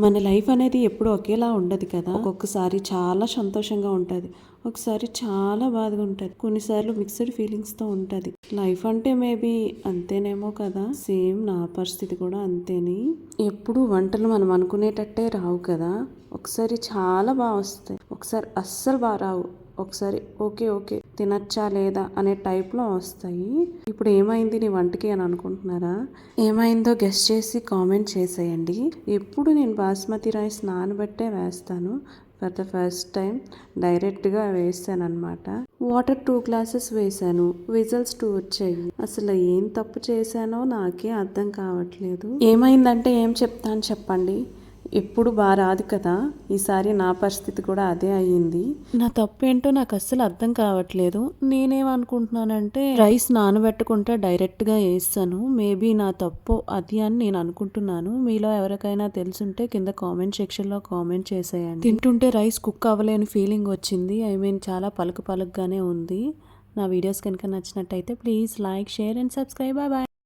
మన లైఫ్ అనేది ఎప్పుడు ఒకేలా ఉండదు కదా. ఒక్కొక్కసారి చాలా సంతోషంగా ఉంటుంది. ఒకసారి చాలా బాధగా ఉంటుంది. కొన్నిసార్లు మిక్స్డ్ ఫీలింగ్స్తో ఉంటుంది. లైఫ్ అంటే మేబీ అంతేనేమో కదా. సేమ్ నా పరిస్థితి కూడా అంతేని. ఎప్పుడు వంటలు మనం అనుకునేటట్టే రావు కదా. ఒకసారి చాలా బాగా వస్తాయి. ఒకసారి అస్సలు బాగా రావు. ఒకసారి ఓకే ఓకే తినచ్చా లేదా అనే టైప్లో వస్తాయి. ఇప్పుడు ఏమైంది నీ వంటకి అని అనుకుంటున్నారా? ఏమైందో గెస్ట్ చేసి కామెంట్ చేసేయండి. ఎప్పుడు నేను బాస్మతి రైస్ నానబెట్టే వేస్తాను. ఫర్ ద ఫస్ట్ టైం డైరెక్ట్గా వేసాను అనమాట వాటర్ టూ గ్లాసెస్ వేసాను. విజల్స్ టూ వచ్చాయి. అసలు ఏం తప్పు చేశానో నాకే అర్థం కావట్లేదు. ఏమైందంటే ఏం చెప్తాను చెప్పండి. ఎప్పుడు బాగా రాదు కదా. ఈసారి నా పరిస్థితి కూడా అదే అయ్యింది. నా తప్పు ఏంటో నాకు అస్సలు అర్థం కావట్లేదు. నేనేమనుకుంటున్నానంటే రైస్ నానబెట్టకుండా డైరెక్ట్గా వేస్తాను. మేబీ నా తప్పు అది అని నేను అనుకుంటున్నాను. మీలో ఎవరికైనా తెలుసుంటే కింద కామెంట్ సెక్షన్లో కామెంట్ చేసేయండి. తింటుంటే రైస్ కుక్ అవ్వలేని ఫీలింగ్ వచ్చింది. ఐ మీన్ చాలా పలుకు పలుకుగానే ఉంది. నా వీడియోస్ కనుక నచ్చినట్టయితే please like share and subscribe. Bye.